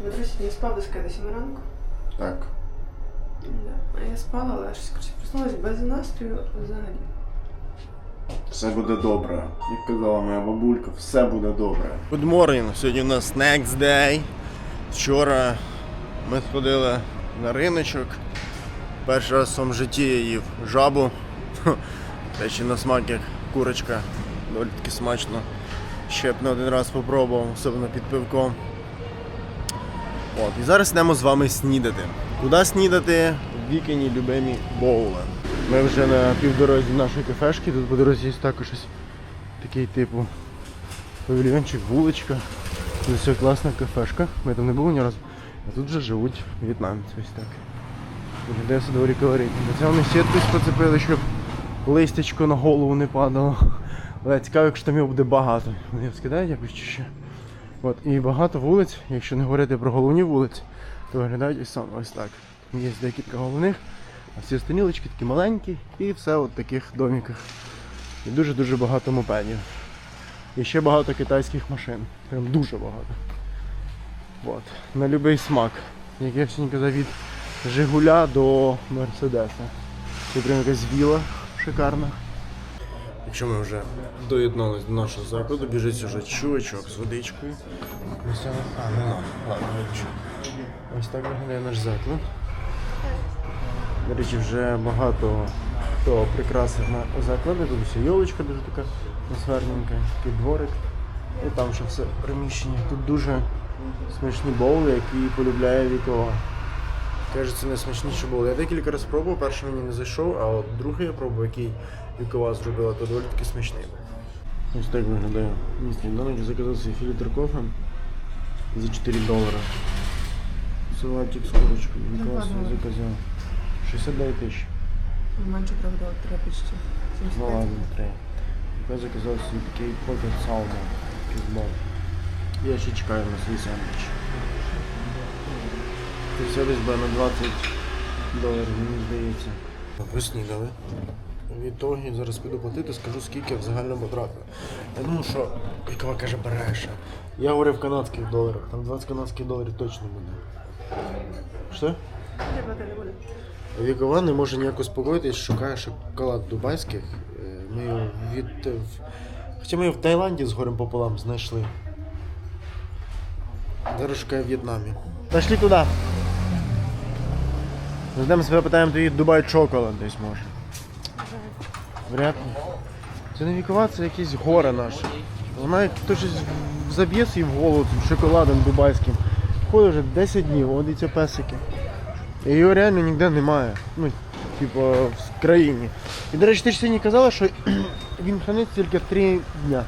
Дмитро сьогодні спав до скиди 7 ранку. Так. Да. А я спала, але щось коротше, проснулась без настрою взагалі. Все буде добре. Як казала моя бабулька, все буде добре. Good morning. Сьогодні у нас next day. Вчора ми сходили на риночок. Перший раз в своєму житті я їв жабу. Речі на смак як курочка. Доволі таки смачно. Ще б не один раз спробував, особливо під пивком. От, і зараз йдемо з вами снідати. Куди снідати? В вікені любимі боули. Ми вже на півдорозі нашої кафешки, тут по дорозі є також ось такий типу павільйончик, вуличка. Тут все класна кафешка. Ми там не були ні разу. А тут вже живуть в'єтнамці ось так. Виглядає все доволі колоритно. До цього сітку поцепили, щоб листячко на голову не падало. Але цікаво, якщо там його буде багато. Вони скидають якось чи ще. От, і багато вулиць, якщо не говорити про головні вулиці, то виглядають ось саме ось так. Є декілька головних, а всі останілочки такі маленькі і все от в таких доміках. І дуже-дуже багато мопедів. І ще багато китайських машин. Прям дуже багато. От. На будь-який смак. Як я сьогодні казав, від Жигуля до Мерседеса. Це прям якась віла шикарна. Якщо ми вже доєдналися до нашого закладу, біжить уже чувачок з водичкою. А, не нам. Ладно. Ось так виглядає наш заклад. До речі, вже багато хто прикрасив на заклади. Тут ось йолочка дуже така атмосферненька, такий дворик. І там ще все приміщення. Тут дуже смачні боули, які полюбляє вікова. Каже, це найсмачніші боули. Я декілька разів пробував, перший мені не зайшов, а от другий я пробував, який вікова зробила, то доволі таки смачний. Ось так виглядає. Сніданок заказав свій фільтр кофе за 4 долара. Салатик з курочкою. Вікова свій заказав. 69 тисяч. Менше правда, треба почти. Ну ладно, три. Я заказав собі такий покет салмон. Кізбол. Я ще чекаю на свій сендвіч. Це все десь на 20 доларів, мені здається. Поснідали. В ітогі зараз піду платити, скажу скільки я в загальному потратив. Я думаю, що Вікова каже, береш. Я говорив в канадських доларах, там 20 канадських доларів точно буде. Що? Я плати не буду. Вікова не може ніяк успокоїтись, шукає шоколад дубайських. Е, Ми його від. в- Хоча ми його в Таїланді з горем пополам знайшли. Зараз шукає в В'єтнамі. Пішли туди. Ждемо себе питаємо, тоді Дубай Чоколад десь може. Вряд ли. Це не вікова, це якісь гори наші. Вона як хто щось заб'є свій в голову шоколадом дубайським. Ходить вже 10 днів, ці песики. І його реально ніде немає. Ну, типу, в країні. І, до речі, ти ж сьогодні казала, що він храниться тільки 3 дня.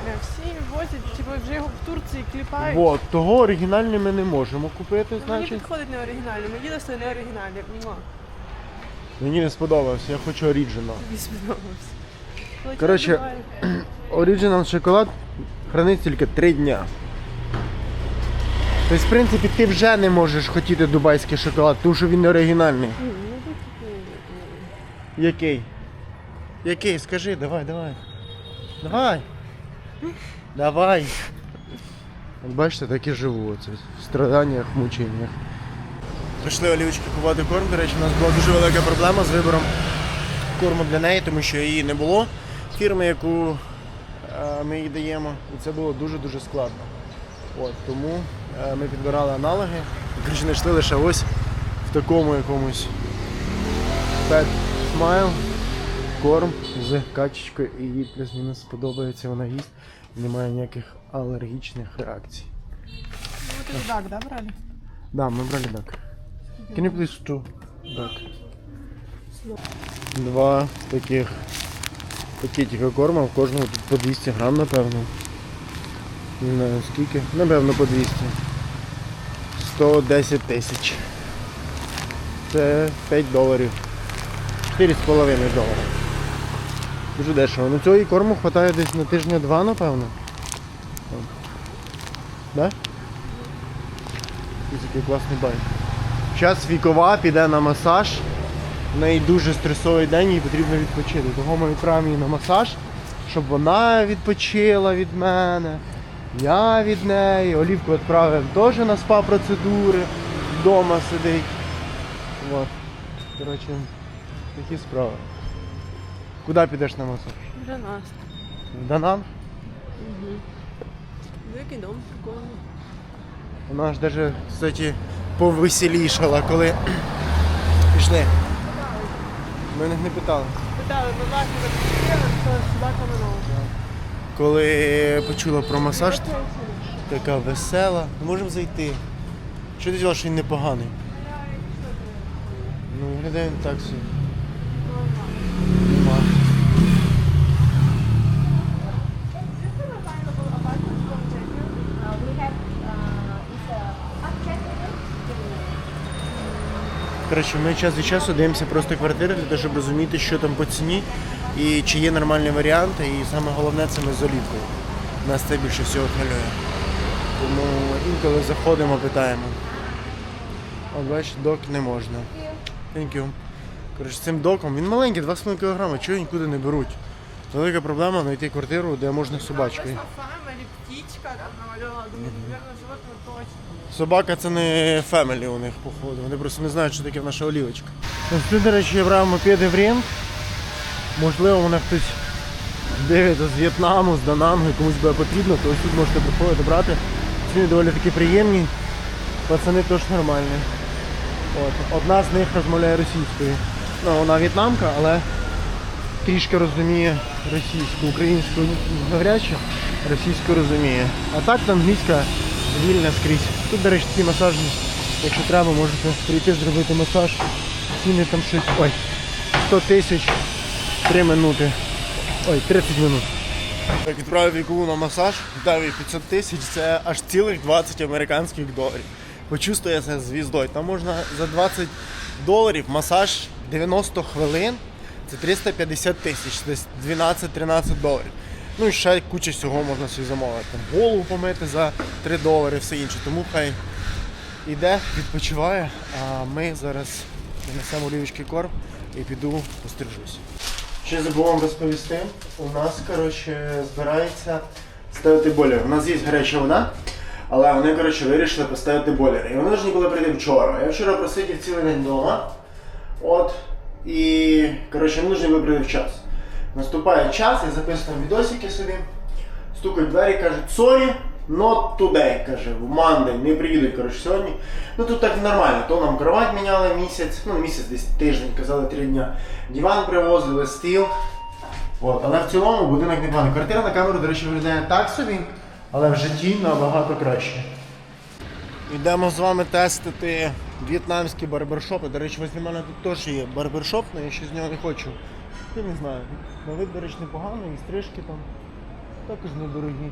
Оригінальне, всі возять, типу вже його в Турції кліпають. Вот, того оригінальний ми не можемо купити, Мені значить. підходить не оригінальне, ми їли все не оригінальне. Мені не сподобався, я хочу оріджинал. Тобі сподобався. Але Коротше, буває. Оріджинал шоколад храниться тільки 3 дня. Тобто, в принципі, ти вже не можеш хотіти дубайський шоколад, тому що він не оригінальний. Ні, ну, такий, Який? Який? Скажи, давай, давай. Давай. Давай. От бачите, так і живу. Оце, в страданнях, мученнях. Прийшли олівочки купувати корм. До речі, у нас була дуже велика проблема з вибором корму для неї, тому що її не було. Фірми, яку е, ми їй даємо. І це було дуже-дуже складно. От, тому е, ми підбирали аналоги. І, коротше, знайшли лише ось в такому якомусь Pet Smile корм з качечкою і їй плюс-мінус сподобається, вона їсть. Немає ніяких алергічних реакцій. Ну, ти так, да, брали? Да, ми брали дак. Can you please two дак? Два таких пакетика корму, в кожному тут по 200 грам, напевно. Не знаю скільки. Напевно по 200. 110 тисяч. Це 5 доларів. 4,5 долара. Дуже дешево. Ну цього і корму вистачає десь на тижня-два, напевно. Да? Такий класний байк. Зараз вікова піде на масаж. В неї дуже стресовий день, їй потрібно відпочити. Того ми відправимо її на масаж, щоб вона відпочила від мене. Я від неї, Олівку відправив теж на спа процедури, вдома сидить. От. Коротше, такі справи. Куди підеш на масаж? Вже нас. В Данан? Угу. Який дом прикольний. Вона ж даже, кстати, повеселішала, коли пішли. Ми них не питали. Питали, ми власне закрили, що собака минула. Коли почула про масаж, така весела. Можемо зайти. Що ти діла, що він непоганий? Ну, виглядає так собі. Коротше, ми час від часу дивимося просто квартири для того, щоб розуміти, що там по ціні і чи є нормальні варіанти. І саме головне це ми з олівкою. Нас це більше всього хвилює. Тому інколи заходимо, питаємо. От бачиш, док не можна. Thank you. Коротше, цим доком, він маленький, 2,5 кг, чого нікуди не беруть. Велика проблема знайти квартиру, де можна з собачкою. Фамилі, птічка там намальована. Думаю, мабуть, животне точно. Собака це не фемелі у них, походу. Вони просто не знають, що таке наша олівочка. Ось тут, до речі, я брав мопеди в рент. Можливо, мене хтось дивиться з В'єтнаму, з Данангу, комусь буде потрібно, то ось тут можете приходити брати. Ціни доволі такі приємні. Пацани теж нормальні. От. Одна з них розмовляє російською. Ну, вона в'єтнамка, але трішки розуміє російську, українську навряд чи, російську розуміє. А так то англійська вільна скрізь. Тут, до речі, ці масажні, якщо треба, можете прийти зробити масаж. Ціни там щось. Ой, 100 тисяч 3 минути. Ой, 30 минут. Так, відправив вікову на масаж, дав їй 500 тисяч, це аж цілих 20 американських доларів. Почувствує себе звіздою. Там можна за 20 доларів масаж 90 хвилин. Це 350 тисяч, десь 12-13 доларів. Ну і ще куча всього можна собі замовити. Голову помити за 3 долари, все інше. Тому хай іде, відпочиває, а ми зараз несемо олівочки корм і піду пострижусь. Ще забув розповісти. У нас, коротше, збирається ставити бойлер. У нас є гаряча вода, але вони, коротше, вирішили поставити бойлер. І вони ж були прийти вчора. Я вчора просидів цілий день вдома. От. І, коротше, нужно прийти в час. Наступає час, я записую відосики собі. Стукають двері, кажуть, sorry, not today, каже, в Monday, не приїдуть, коротше, сьогодні. Ну тут так нормально, то нам кровать міняли місяць, ну місяць, десь тиждень, казали три дня. Диван привозили, стіл. От, але в цілому будинок непоганий. Квартира на камеру, до речі, виглядає так собі, але в житті набагато краще. Йдемо з вами тестити в'єтнамські барбершопи. До речі, для мене тут теж є барбершоп, але я ще з нього не хочу. Я не знаю. На вид, до речі, і стрижки там також недорогі.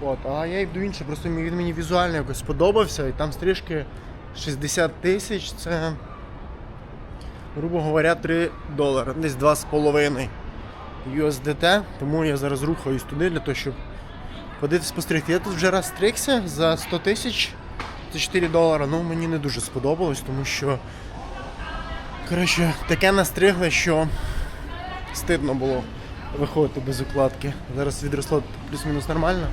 От, а я йду інше, просто він мені візуально якось сподобався, і там стрижки 60 тисяч, це, грубо говоря, 3 долари, десь 2,5 USDT, тому я зараз рухаюсь туди для того, щоб ходити спостерігти. Я тут вже раз стригся за 100 тисяч, це 4 долари, ну мені не дуже сподобалось, тому що коротше, таке настригли, що стидно було виходити без укладки. Зараз відросло плюс-мінус нормально.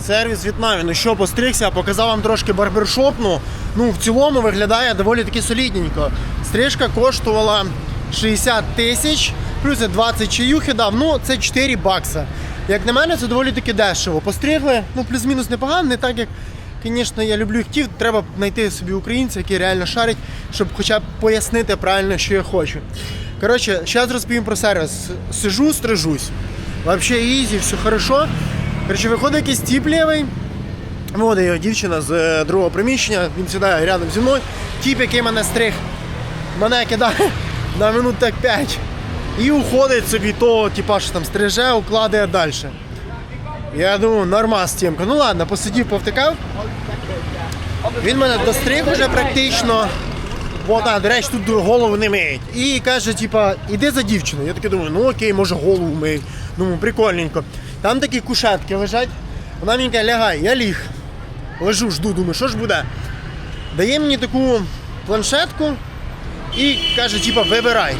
Сервіс в В'єтнамі. Ну що, постригся, показав вам трошки барбершопну. Ну, в цілому виглядає доволі таки солідненько. Стрижка коштувала 60 тисяч, плюс я 20 чаюхи дав, ну це 4 бакса. Як на мене, це доволі таки дешево. Постригли, ну плюс-мінус непогано, не так як, звісно, я люблю і хотів. Треба знайти собі українця, який реально шарить, щоб хоча б пояснити правильно, що я хочу. Коротше, зараз розповім про сервіс. Сижу, стрижусь. Вообще ізі, все хорошо. Коротше, виходить якийсь тіп лівий. Виводить його дівчина з е, другого приміщення, він сідає рядом зі мною. Тіп, який мене стриг, мене кидає на минут так 5. І уходить собі того, типа, що там стриже, укладає далі. Я думаю, нормас тімка. Ну ладно, посидів, повтикав. Він мене достриг вже практично. От, а, до речі, тут голову не миють. І каже, типа, іди за дівчиною. Я таки думаю, ну окей, може голову миють. Думаю, прикольненько. Там такі кушетки лежать. Вона мені каже, лягай, я ліг. Лежу, жду, думаю, що ж буде. Дає мені таку планшетку і каже, типа, вибирай.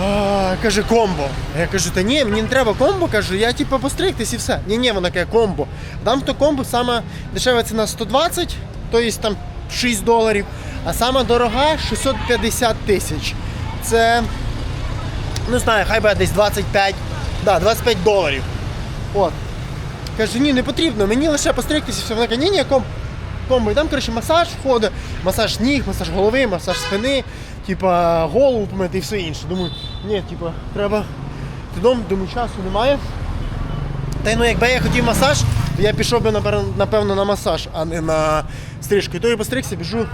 А, каже, комбо. Я кажу, та ні, мені не треба комбо, кажу, я типу постригтись і все. Ні, ні, вона каже, комбо. Там то комбо саме дешева ціна 120, тобто там 6 доларів, а сама дорога 650 тисяч. Це, не знаю, хай буде десь 25, да, 25 доларів. От. Каже, ні, не потрібно, мені лише постригтися все. Вона каже, ні, ні, комбо. Комбо. І там, коротше, масаж входить, масаж ніг, масаж голови, масаж спини, типа голову помити і все інше. Думаю, ні, типа, треба додому, думаю, часу немає. Та й ну якби я хотів масаж, то я пішов би напевно на масаж, а не на стрижку. І то я постригся, біжу.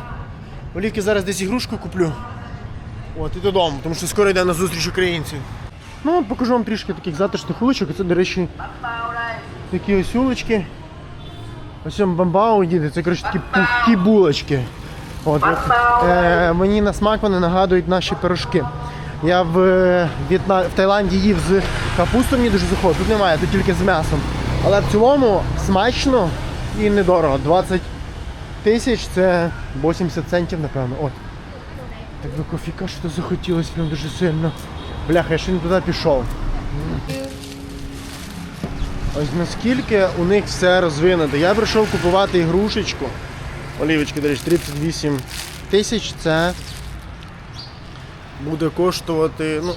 Олівки зараз десь ігрушку куплю. От, і додому, тому що скоро йде на зустріч українців. Ну, покажу вам трішки таких затишних вуличок. Це, до речі, такі ось вулички. Ось бамбау їде, це коротше такі пухкі булочки. От, от, е, мені на смак вони нагадують наші пирожки. Я в, В'єтна... в Таїланді їв з капустою, мені дуже заходить. Тут немає, тут тільки з м'ясом. Але в цілому смачно і недорого. 20 тисяч це 80 центів, напевно. От. Так би кофіка що захотілося прям дуже сильно. Бляха, я ще не туди пішов. Ось наскільки у них все розвинуто. Я прийшов купувати ігрушечку. Олівочки, до речі, 38 тисяч це буде коштувати ну,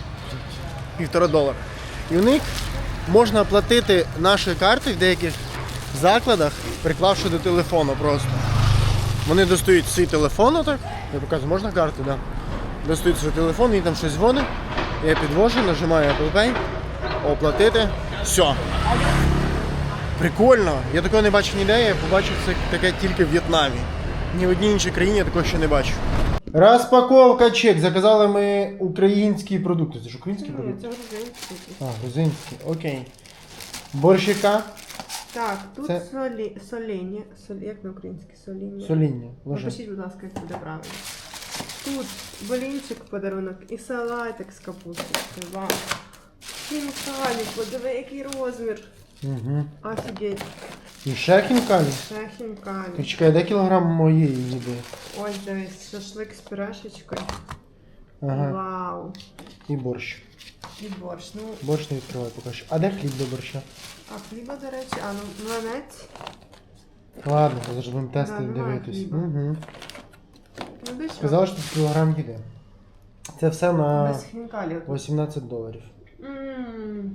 півтора долара. І у них можна платити нашою картою в деяких закладах, приклавши до телефону просто. Вони достають свій телефон, отак. Я показую, можна карту, так. Да. Достають свій телефон, їй там щось дзвонить. Я підвожу, нажимаю Apple Pay, оплатити. Все. Прикольно. Я такого не бачив ніде, я побачив це таке тільки в В'єтнамі. Ні в одній іншій країні я такого ще не бачу. Розпаковка чек. Заказали ми українські продукти. Це ж українські продукти? це грузинський. А, грузинські, окей. Борщика, Так, тут Це- солі... соління. Солі... Як на українській соління? соління. Напишіть, будь ласка, як буде правильно. Тут болінчик подарунок і салатик з капусточкою. Вау. Хінкалі, подиви, який розмір. Угу. Офігеть. І ще хінкалі. Ще Ти хінкалі. чекай, де кілограм моєї їди? Ось дивись, шашлик з пюрешечкою. Ага. Вау. І борщ. І борщ. Ну, Борщ не відкривай поки що. А де хліб до борща? а хліба, до речі, а ну млинець. Ладно, зараз будемо тести Да, немає дивитись. хліба. Угу. Ну, де що? Сказали, що тут кілограм їди. Це все на Без хінкалі. 18 доларів. Ммм.